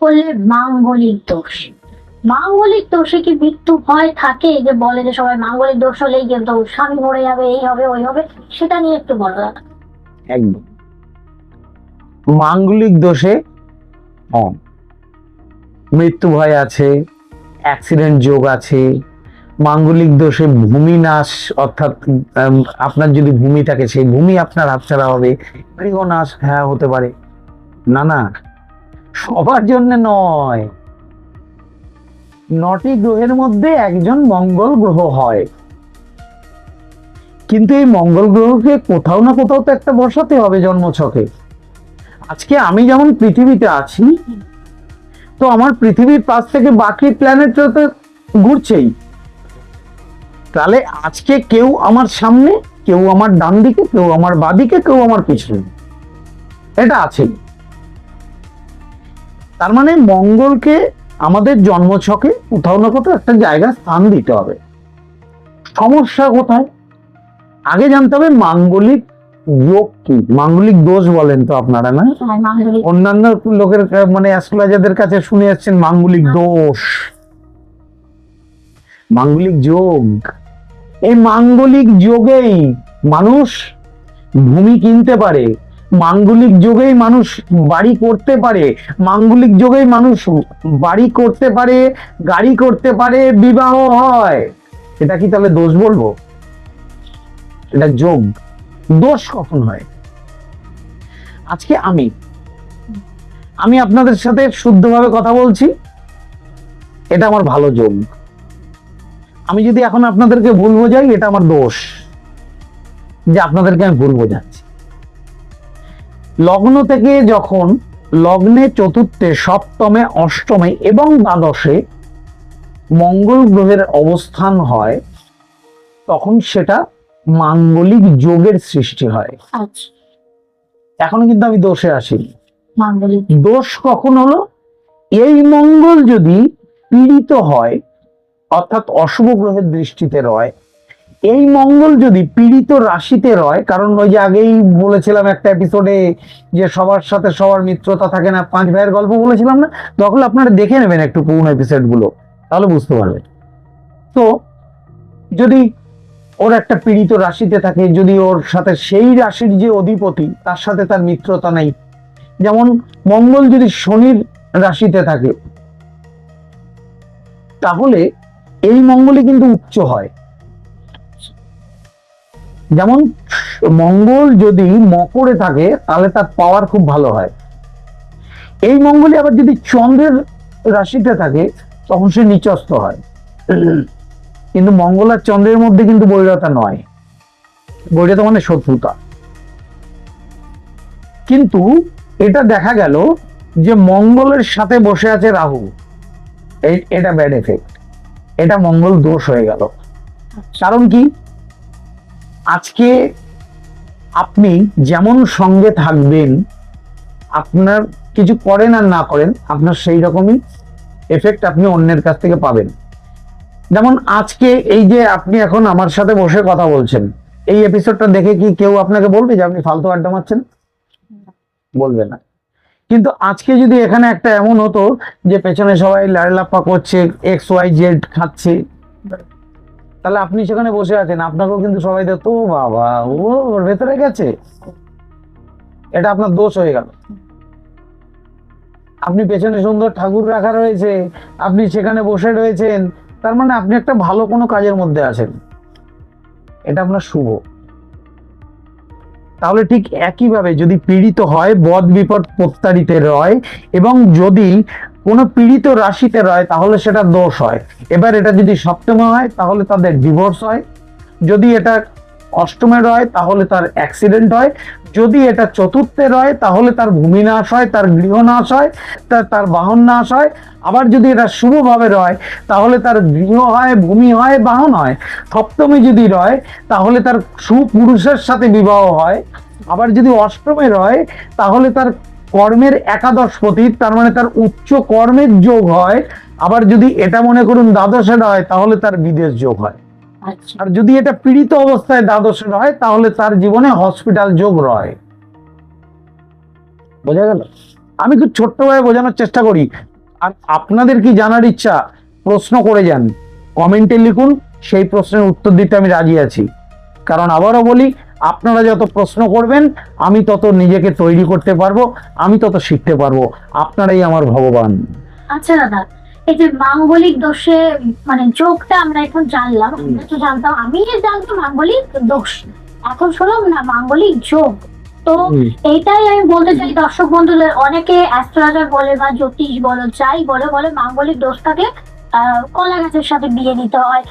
করলে মাঙ্গলিক দোষ। মাঙ্গলিক দোষে কি মৃত্যু ভয় থাকে? যে বলে যে সবাই মাঙ্গলিক দোষ হলেই কিন্তু স্বামী মরে যাবে, এই হবে, ওই হবে, সেটা নিয়ে একটু বলো দাদা। একদম। মাঙ্গলিক দোষে হ্যাঁ মৃত্যু ভয় আছে অ্যাক্সিডেন্ট যোগ আছে, মাঙ্গলিক দোষে ভূমি নাশ, অর্থাৎ আপনার যদি ভূমি থাকে, সেই ভূমি আপনার হাতছাড়া হবে গৃহনাশ হ্যাঁ হতে পারে। না না সবার জন্য নয়। নটি গ্রহের মধ্যে একজন মঙ্গল গ্রহ হয়। কিন্তু এই মঙ্গল গ্রহকে কোথাও না কোথাও তো একটা বসাতে হবে জন্মছকে। আজকে আমি যেমন পৃথিবীতে আছি, তো আমার পৃথিবীর পাশ থেকে বাকি প্ল্যানেটরা তো ঘুরছেই। তাহলে আজকে কেউ আমার সামনে, কেউ আমার ডান দিকে কেউ আমার বাদিকে, কেউ আমার পিছনে। এটা আছেই তার মানে মঙ্গলকে আমাদের জন্মছকে কোথাও না কোথাও একটা জায়গা স্থান দিতে হবে। সমস্যা কোথায়? আগে জানতে হবে মাঙ্গলিক যোগ কি? মাঙ্গলিক দোষ বলেন তো আপনারা না? হ্যাঁ, অন্যান্য লোকের মানে অ্যাস্ট্রোলজারদের কাছে শুনে আসছেন মাঙ্গলিক দোষ। মাঙ্গলিক যোগ। এই মাঙ্গলিক যোগেই মানুষ ভূমি কিনতে পারে। মাঙ্গলিক যোগেই মানুষ বাড়ি করতে পারে, মাঙ্গলিক যোগেই মানুষ বাড়ি করতে পারে, গাড়ি করতে পারে, বিবাহ হয়। এটা কি তাহলে দোষ বলব? এটা যোগ। দোষ কখন হয়? আজকে আমি। আমি আপনাদের সাথে শুদ্ধভাবে কথা বলছি। এটা আমার ভালো যোগ। আমি যদি এখন আপনাদেরকে ভুল বোঝাই, এটা আমার দোষ। যে আপনাদেরকে আমি ভুল বোঝাচ্ছি। লগ্ন থেকে যখন লগ্নে চতুর্থে সপ্তমে অষ্টমে এবং দ্বাদশে মঙ্গল গ্রহের অবস্থান হয় তখন সেটা মাঙ্গলিক যোগের সৃষ্টি হয়। আচ্ছা। এখন কিন্তু আমি দোষে আসি দোষ কখন হলো? এই মঙ্গল যদি পীড়িত হয় অর্থাৎ অশুভ গ্রহের দৃষ্টিতে রয় এই মঙ্গল যদি পীড়িত রাশিতে রয়, কারণ ওই যে আগেই বলেছিলাম একটা এপিসোডে যে সবার সাথে সবার মিত্রতা থাকে না, পাঁচ ভাইয়ের গল্প বলেছিলাম না, তখন আপনারা দেখে নেবেন একটু পুরনো এপিসোডগুলো, তাহলে বুঝতে পারবেন। তো, যদি ওর একটা পীড়িত রাশিতে থাকে, যদি ওর সাথে সেই রাশির যে অধিপতি, তার সাথে তার মিত্রতা নেই, যেমন মঙ্গল যদি শনির রাশিতে থাকে, তাহলে এই মঙ্গলই কিন্তু উচ্চ হয়। যেমন মঙ্গল যদি মকরে থাকে, তাহলে তার পাওয়ার খুব ভালো হয়। এই মঙ্গলই আবার যদি চন্দ্রের রাশিতে থাকে, তখন সে নিচস্ত হয়। কিন্তু মঙ্গল আর চন্দ্রের মধ্যে কিন্তু বৈরতা নয়। বৈরতা মানে শত্রুতা। কিন্তু এটা দেখা গেল যে মঙ্গলের সাথে বসে আছে রাহু। এটা ব্যাড এফেক্ট এটা মঙ্গল দোষ হয়ে গেল। কারণ কি? আজকে আপনি যেমন সঙ্গে থাকবেন, আপনার কিছু করেন আর না করেন, আপনার সেই রকমই এফেক্ট আপনি অন্যের কাছ থেকে পাবেন। যেমন আজকে এই যে আপনি এখন আমার সাথে বসে কথা বলছেন, এই এপিসোডটা দেখে কি কেউ আপনাকে বলবে যে আপনি ফালতু আড্ডা মারছেন? বলবে না। কিন্তু আজকে যদি এখানে একটা এমন হতো যে পেছনে সবাই লাড়লাপ্পা করছে এক্স ওয়াই জেড খাচ্ছে তাহলে আপনি সেখানে বসে আছেন, আপনাকেও কিন্তু সবাই দেখতো, "ও বাবা, ও ওর ভেতরে গেছে। এটা আপনার দোষ হয়ে গেল। আপনি পেছনে সুন্দর ঠাকুর রাখা রয়েছে, আপনি সেখানে বসে রয়েছেন, তার মানে আপনি একটা ভালো কোনো কাজের মধ্যে আছেন। এটা আপনার শুভ। তাহলে ঠিক একইভাবে যদি পীড়িত হয়, বদ বিপদ প্রত্যারিতে রয় এবং যদি কোনো পীড়িত রাশিতে রয়, তাহলে সেটা দোষ হয়। এবার এটা যদি সপ্তমে হয়, তাহলে তাদের ডিভোর্স হয়। যদি এটা অষ্টমে রয়, তাহলে তার অ্যাক্সিডেন্ট হয়। যদি এটা চতুর্থে রয়, তাহলে তার ভূমি নাশ হয়, তার গৃহনাশ হয়, তার তার বাহন নাশ হয়। আবার যদি এটা শুভভাবে রয়, তাহলে তার গৃহ হয়, ভূমি হয়, বাহন হয়। সপ্তমী যদি রয়, তাহলে তার সুপুরুষের সাথে বিবাহ হয়। আবার যদি অষ্টমে রয়, তাহলে তার কর্মের একাদশপতি তার মানে তার উচ্চ কর্মের যোগ হয়। আবার যদি এটা মনে করুন দ্বাদশে হয় তাহলে তার বিদেশ যোগ হয়। আচ্ছা। আর যদি এটা পীড়িত অবস্থায় দ্বাদশে রয় তাহলে তার জীবনে হসপিটাল যোগ রয়। বোঝা গেল? আমি খুব ছোট্টভাবে বোঝানোর চেষ্টা করি। আর আপনাদের কি জানার ইচ্ছা প্রশ্ন করে যান। কমেন্টে লিখুন সেই প্রশ্নের উত্তর দিতে আমি রাজি আছি। কারণ আবারও বলি আপনারা যত প্রশ্ন করবেন আমি তত নিজেকে তৈরি করতে পারব আমি তত শিখতে পারব আপনারাই আমার ভগবান আচ্ছা দাদা এই যে মাঙ্গলিক দোষে মানে যোগটা আমরা এখন জানলাম। আমরা তো জানতাম আমি জানতাম মাঙ্গলিক দোষ এখন শুনলাম না মাঙ্গলিক যোগ তো হুম। এইটাই আমি বলতে চাই দর্শক বন্ধুদের অনেকে অ্যাস্ট্রোলজার বলে বা জ্যোতিষ বলো যাই বলে বলে মাঙ্গলিক দোষ থাকলে আহ, কলা গাছের সাথে বিয়ে দিতে হয়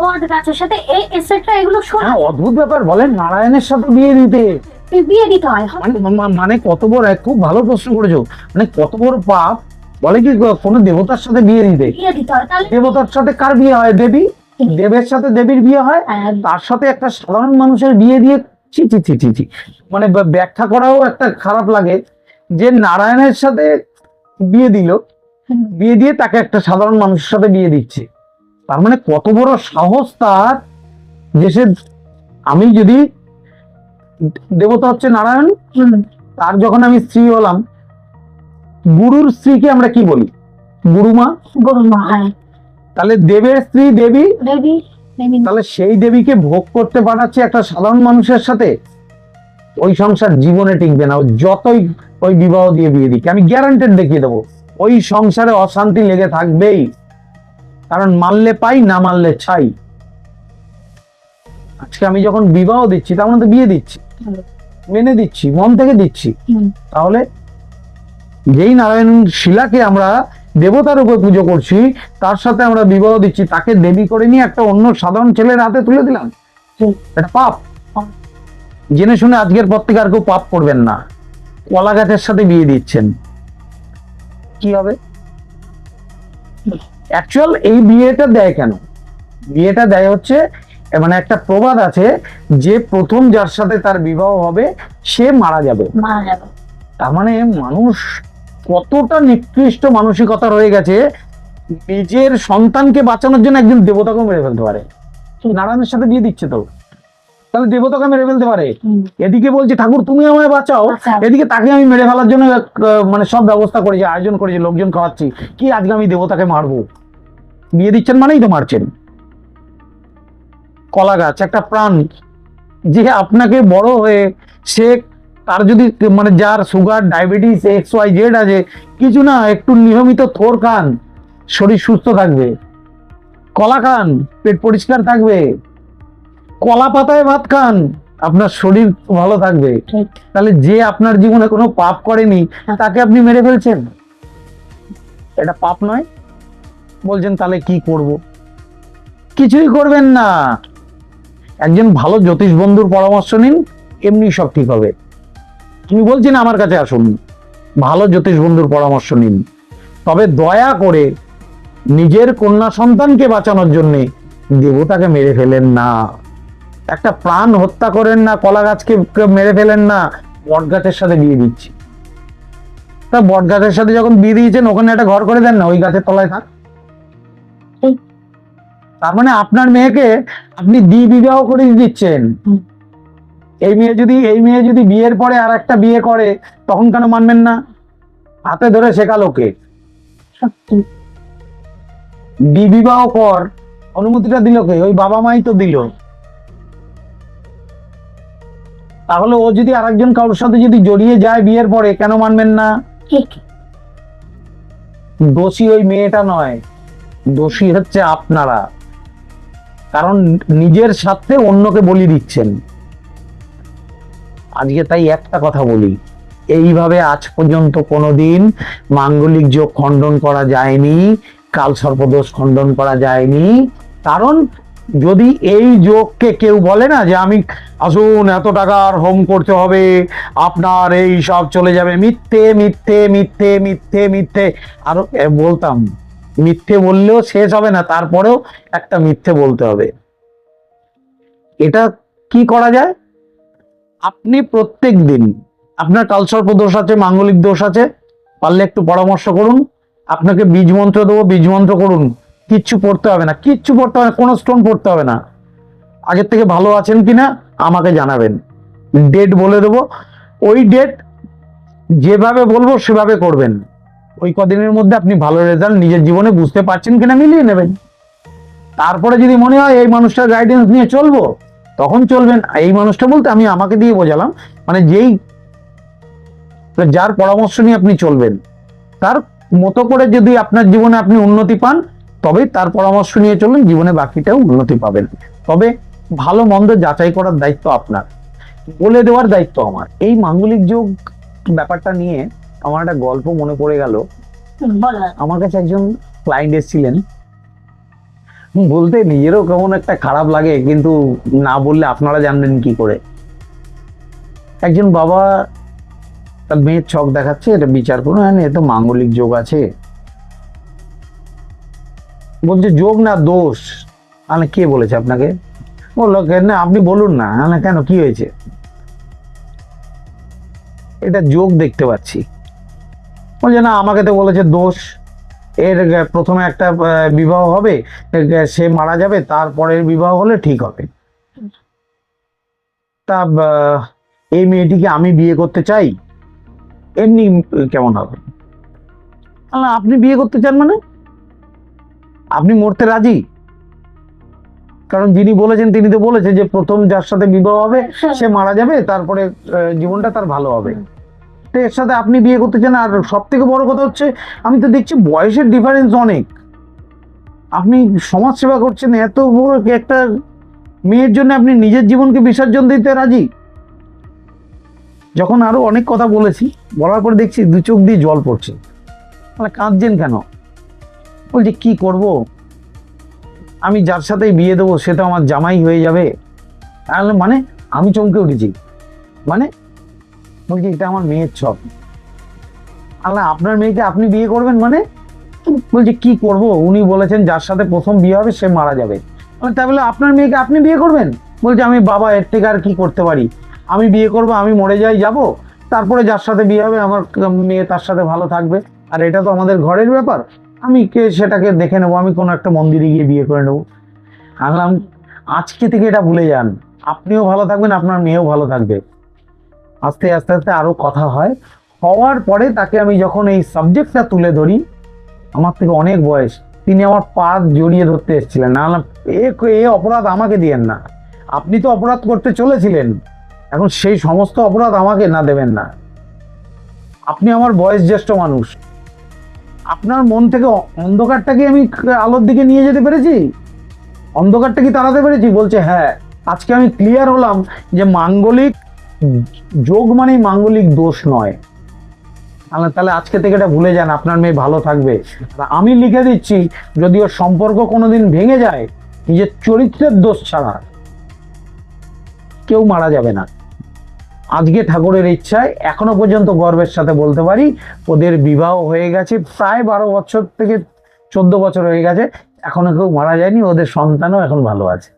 বট গাছের সাথে এই এসেট্রা এগুলো শোনা হ্যাঁ অদ্ভুত ব্যাপার বলেন নারায়ণের সাথে বিয়ে দিতে। বিয়ে দিতে হয় মানে মানে কত বড় এক খুব ভালো প্রশ্ন করেছ। মানে কত বড় পাপ বলে কি কোনো দেবতার সাথে বিয়ে দিতে? হয় দেবতার সাথে কার বিয়ে হয়? দেবী? দেবের সাথে দেবীর বিয়ে হয়? তার সাথে একটা সাধারণ মানুষের বিয়ে দিয়ে ছি ছি ছি। মানে ব্যাখ্যা করাও একটা খারাপ লাগে যে নারায়ণের সাথে বিয়ে দিল। বিয়ে দিয়ে তাকে একটা সাধারণ মানুষের সাথে বিয়ে দিচ্ছে। তার মানে কত বড় সাহস তার যে সে আমি যদি দেবতা হচ্ছে নারায়ণ তার যখন আমি স্ত্রী হলাম গুরুর স্ত্রীকে আমরা কি বলি? গুরুমা গরু মা হ্যাঁ। তাহলে দেবের স্ত্রী দেবী? তাহলে সেই দেবীকে ভোগ করতে পাঠাচ্ছে একটা সাধারণ মানুষের সাথে? ওই সংসার জীবনে টিকবে না। যতই ওই বিবাহ দিয়ে বিয়ে দিকে আমি গ্যারান্টেড দেখিয়ে দেবো। ওই সংসারে অশান্তি লেগে থাকবেই। কারণ মানলে পাই না মানলে ছাই। আজকে আমি যখন বিবাহ দিচ্ছি তার মানে তো বিয়ে দিচ্ছি। মেনে দিচ্ছি মন থেকে দিচ্ছি। তাহলে যেই নারায়ণ শিলাকে আমরা দেবতার উপর পুজো করছি তার সাথে আমরা বিবাহ দিচ্ছি তাকে দেবী করে নিয়ে একটা অন্য সাধারণ ছেলের হাতে তুলে দিলাম। এটা পাপ। পাপ। জেনে শুনে আজকের পর থেকে আর কেউ পাপ করবেন না। কলা গাছের সাথে বিয়ে দিচ্ছেন। কি হবে? অ্যাকচুয়াল এই বিয়েটা দেয় কেন? বিয়েটা দেয় হচ্ছে মানে একটা প্রবাদ আছে যে প্রথম যার সাথে তার বিবাহ হবে সে মারা যাবে। মারা যাবে। তার মানে মানুষ কতটা নিকৃষ্ট মানসিকতা রয়ে গেছে নিজের সন্তানকে বাঁচানোর জন্য একজন দেবতাকে মেরে ফেলতে পারে। নারায়ণের সাথে বিয়ে দিচ্ছে তো। তাহলে দেবতাকে মেরে ফেলতে পারে। এদিকে বলছে ঠাকুর তুমি আমায় বাঁচাও। এদিকে তাকে আমি মেরে ফেলার জন্য মানে সব ব্যবস্থা করেছি আয়োজন করেছি লোকজন খাওয়াচ্ছি। কি আজকে আমি দেবতাকে মারবো? বিয়ে দিচ্ছেন মানেই তো মারছেন। কলা গাছ একটা প্রাণ। যে আপনাকে বড় হয়ে সে তার যদি মানে যার sugar diabetes X Y Z আছে কিছু না একটু নিয়মিত থোর খান। শরীর সুস্থ থাকবে। কলা খান পেট পরিষ্কার থাকবে। কলা পাতায় ভাত খান আপনার শরীর ভালো থাকবে। ঠিক। তাহলে যে আপনার জীবনে কোনো পাপ করেনি তাকে আপনি মেরে ফেলছেন? এটা পাপ নয়। বলছেন তাহলে কি করব? কিছুই করবেন না। একজন ভালো জ্যোতিষ বন্ধুর পরামর্শ নিন এমনি সব ঠিক হবে। তুমি বলছেন আমার কাছে আসুন। ভালো জ্যোতিষ বন্ধুর পরামর্শ নিন। তবে দয়া করে নিজের কন্যা সন্তানকে বাঁচানোর জন্যে দেবতাকে মেরে ফেলেন না। একটা প্রাণ হত্যা করেন না কলা গাছকে মেরে ফেলেন না বট গাছের সাথে বিয়ে দিচ্ছি। তা বট গাছের সাথে যখন বিয়ে দিয়েছেন ওখানে একটা ঘর করে দেন না ওই গাছের তলায় থাক। তার মানে আপনার মেয়েকে আপনি দ্বি বিবাহ করে দিচ্ছেন। এই মেয়ে যদি এই মেয়ে যদি বিয়ের পরে আর একটা বিয়ে করে তখন কেন মানবেন না? হাতে ধরে শেখালো কে সত্যি। বিবাহ কর অনুমতিটা দিল কে? ওই বাবা মাই তো দিল। তাহলে ও যদি আরেকজন কারোর সাথে যদি জড়িয়ে যায় বিয়ের পরে কেন মানবেন না? দোষী ওই মেয়েটা নয় দোষী হচ্ছে আপনারা। কারণ নিজের স্বার্থে অন্যকে বলি দিচ্ছেন। আজকে তাই একটা কথা বলি এইভাবে আজ পর্যন্ত কোনোদিন মাঙ্গলিক যোগ খণ্ডন করা যায়নি কাল সর্পদোষ খণ্ডন করা যায়নি। কারণ যদি এই যোগকে কেউ বলে না যে আমি, আসুন এত টাকার হোম করতে হবে, আপনার এই সব চলে যাবে, মিথ্যে মিথ্যে মিথ্যে মিথ্যে মিথ্যে। আরও বলতাম, মিথ্যে বললেও শেষ হবে না, তারপরেও একটা মিথ্যে বলতে হবে। এটা কি করা যায়? আপনি প্রত্যেক দিন, আপনার কালসর্প দোষ আছে, মাঙ্গলিক দোষ আছে, পারলে একটু পরামর্শ করুন, আপনাকে বীজ মন্ত্র দেবো, বীজ মন্ত্র করুন। কিচ্ছু পড়তে হবে না। কিচ্ছু পড়তে হবে না, কোনো স্টোন পড়তে হবে না। আগের থেকে ভালো আছেন কি না আমাকে জানাবেন। ডেট বলে দেবো। ওই ডেট যেভাবে বলব, সেভাবে করবেন। ওই কদিনের মধ্যে আপনি ভালো রেজাল্ট নিজের জীবনে বুঝতে পারছেন কিনা মিলিয়ে নেবেন। তারপরে যদি মনে হয় এই মানুষটার গাইডেন্স নিয়ে চলবো, তখন চলবেন। এই মানুষটা বলতে আমি আমাকে দিয়ে বোঝালাম। মানে যেই যার পরামর্শ নিয়ে আপনি চলবেন, তার মতো করে যদি আপনার জীবনে আপনি উন্নতি পান তবে তার পরামর্শ নিয়ে চলুন জীবনে বাকিটাও উন্নতি পাবেন। তবে ভালো মন্দ যাচাই করার দায়িত্ব আপনার। বলে দেওয়ার দায়িত্ব আমার। এই মাঙ্গলিক যোগ ব্যাপারটা নিয়ে আমার একটা গল্প মনে পড়ে গেল। আমার কাছে একজন ক্লায়েন্ট এসেছিলেন। বলতে নিজেরও কেমন একটা খারাপ লাগে কিন্তু না বললে আপনারা জানবেন কি করে। একজন বাবা তার মেয়ের ছক দেখাচ্ছে এটা বিচার করুন। হ্যাঁ এ তো মাঙ্গলিক যোগ আছে। বলছে, যোগ না দোষ। মানে কে বলেছে আপনাকে? বলল কেন আপনি বলুন না। মানে কেন, কি হয়েছে? এটা যোগ দেখতে পাচ্ছি। বলছে, না, আমাকে তো বলেছে দোষ। এর প্রথমে একটা বিবাহ হবে সে মারা যাবে, তারপরের বিবাহ হলে ঠিক হবে। তা এই মেয়েটিকে আমি বিয়ে করতে চাই? এমনি কেমন হবে? আপনি বিয়ে করতে চান মানে? আপনি মরতে রাজি? কারণ যিনি বলেছেন তিনি তো বলেছেন যে প্রথম যার সাথে বিবাহ হবে সে মারা যাবে তারপরে জীবনটা তার ভালো হবে। তো এর সাথে আপনি বিয়ে করতে চান আর সব থেকে বড় কথা হচ্ছে আমি তো দেখছি বয়সের ডিফারেন্স অনেক। আপনি সমাজ সেবা করছেন এত বড় একটা মেয়ের জন্য আপনি নিজের জীবনকে বিসর্জন দিতে রাজি? যখন আরও অনেক কথা বলেছি বলার পর দেখছি দু চোখ দিয়ে জল পড়ছে। মানে কাঁদছেন কেন? বলছি, কি করব? আমি যার সাথে বিয়ে দেবো, সে তো আমার জামাই হয়ে যাবে। মানে আমি চমকে উঠেছি। মানে বলছি, এটা আমার মেয়ের ছক। আল্লাহ, আপনার মেয়েকে আপনি বিয়ে করবেন মানে? বলছি, কি করব? উনি বলেছেন, যার সাথে প্রথম বিয়ে হবে, সে মারা যাবে। আমি তাই বলে, আপনার মেয়েকে আপনি বিয়ে করবেন? বলছে, আমি বাবা, এর থেকে আর কি করতে পারি? আমি বিয়ে করব, আমি মরে যাই, যাব? তারপরে যার সাথে বিয়ে হবে, আমার মেয়ে তার সাথে ভালো থাকবে। আর এটা তো আমাদের ঘরের ব্যাপার। আমি কে সেটাকে দেখে নেব, আমি কোনো একটা মন্দিরে গিয়ে বিয়ে করে নেব। আনলাম আজকে থেকে এটা ভুলে যান। আপনিও ভালো থাকবেন, আপনার মেয়েও ভালো থাকবে। আস্তে আস্তে আস্তে আরও কথা হয়। হওয়ার পরে তাকে আমি যখন এই সাবজেক্টটা তুলে ধরি, আমার থেকে অনেক বয়স, তিনি আমার পা জড়িয়ে ধরতে এসেছিলেন। না এ এ অপরাধ আমাকে দিয়েন না। আপনি তো অপরাধ করতে চলেছিলেন। এখন সেই সমস্ত অপরাধ আমাকে না দেবেন না। আপনি আমার বয়স জ্যেষ্ঠ মানুষ। আপনার মন থেকে অ- অন্ধকারটাকে আমি আলোর দিকে নিয়ে যেতে পেরেছি? অন্ধকারটা কি তাড়াতে পেরেছি? বলছে হ্যাঁ। আজকে আমি ক্লিয়ার হলাম যে মাঙ্গলিক যোগ মানেই মাঙ্গলিক দোষ নয়। তাহলে আজকে থেকে এটা ভুলে যান, আপনার মেয়ে ভালো থাকবে। আমি লিখে দিচ্ছি যদি ওর সম্পর্ক কোনোদিন ভেঙে যায়, নিজের চরিত্রের দোষ ছাড়া কেউ মারা যাবে না। আজকে ঠাকুরের ইচ্ছায় এখনও পর্যন্ত গর্বের সাথে বলতে পারি, ওদের বিবাহ হয়ে গেছে, প্রায় বারো বছর থেকে চোদ্দ বছর হয়ে গেছে, এখনও কেউ মারা যায়নি, ওদের সন্তানও এখন ভালো আছে।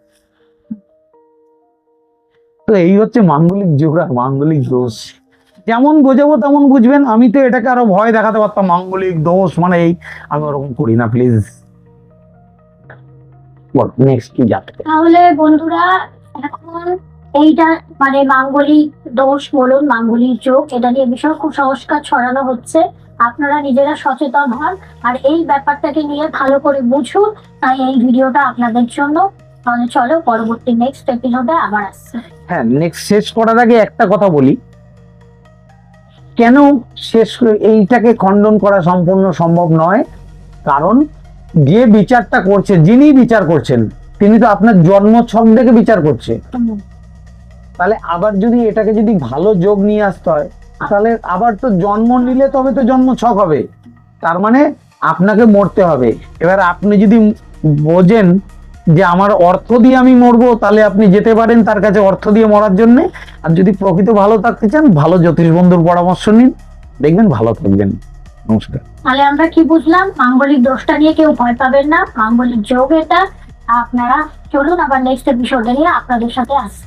তো এই হচ্ছে মাঙ্গলিক যুগ আর মাঙ্গলিক দোষ। যেমন বোঝাবো তেমন বুঝবেন, আমি তো এটাকে আরও ভয় দেখাতে পারতাম, মাঙ্গলিক দোষ মানে এই, আমি ওরকম করি না প্লিজ নেক্সট কি যাতে তাহলে বন্ধুরা, এখন এইটা মানে মাঙ্গলিক দোষ বলুন মাঙ্গলিক যোগ এটা নিয়ে ভীষণ কুসংস্কার ছড়ানো হচ্ছে। আপনারা নিজেরা সচেতন হন আর এই ব্যাপারটাকে নিয়ে ভালো করে বুঝুন তাই এই ভিডিওটা আপনাদের জন্য। তাহলে চলো পরবর্তী নেক্সট এপিসোডে আবার আসছে। হ্যাঁ নেক্সট শেষ করার আগে একটা কথা বলি। কেন শেষ এইটাকে খণ্ডন করা সম্পূর্ণ সম্ভব নয়? কারণ যে বিচারটা করছে যিনি বিচার করছেন তিনি তো আপনার জন্ম ছক দেখে বিচার করছে। তাহলে আবার যদি এটাকে যদি ভালো যোগ নিয়ে আসতে হয়, তাহলে আবার তো জন্ম নিলে তবে তো জন্ম ছক হবে। তার মানে আপনাকে মরতে হবে। এবার আপনি যদি বোঝেন যে আমার অর্থ দিয়ে আমি মরবো, তাহলে আপনি যেতে পারেন তার কাছে অর্থ দিয়ে মরার জন্যে। আর যদি প্রকৃত ভালো থাকতে চান, ভালো জ্যোতিষ বন্ধুর পরামর্শ নিন। দেখবেন ভালো থাকবেন। নমস্কার। তাহলে আমরা কি বুঝলাম? মাঙ্গলিক দোষটা নিয়ে কেউ ভয় পাবেন না। মাঙ্গলিক যোগ এটা। আপনারা চলুন আবার নেক্সট এপিসোডে নিয়ে আপনাদের সাথে আসছি।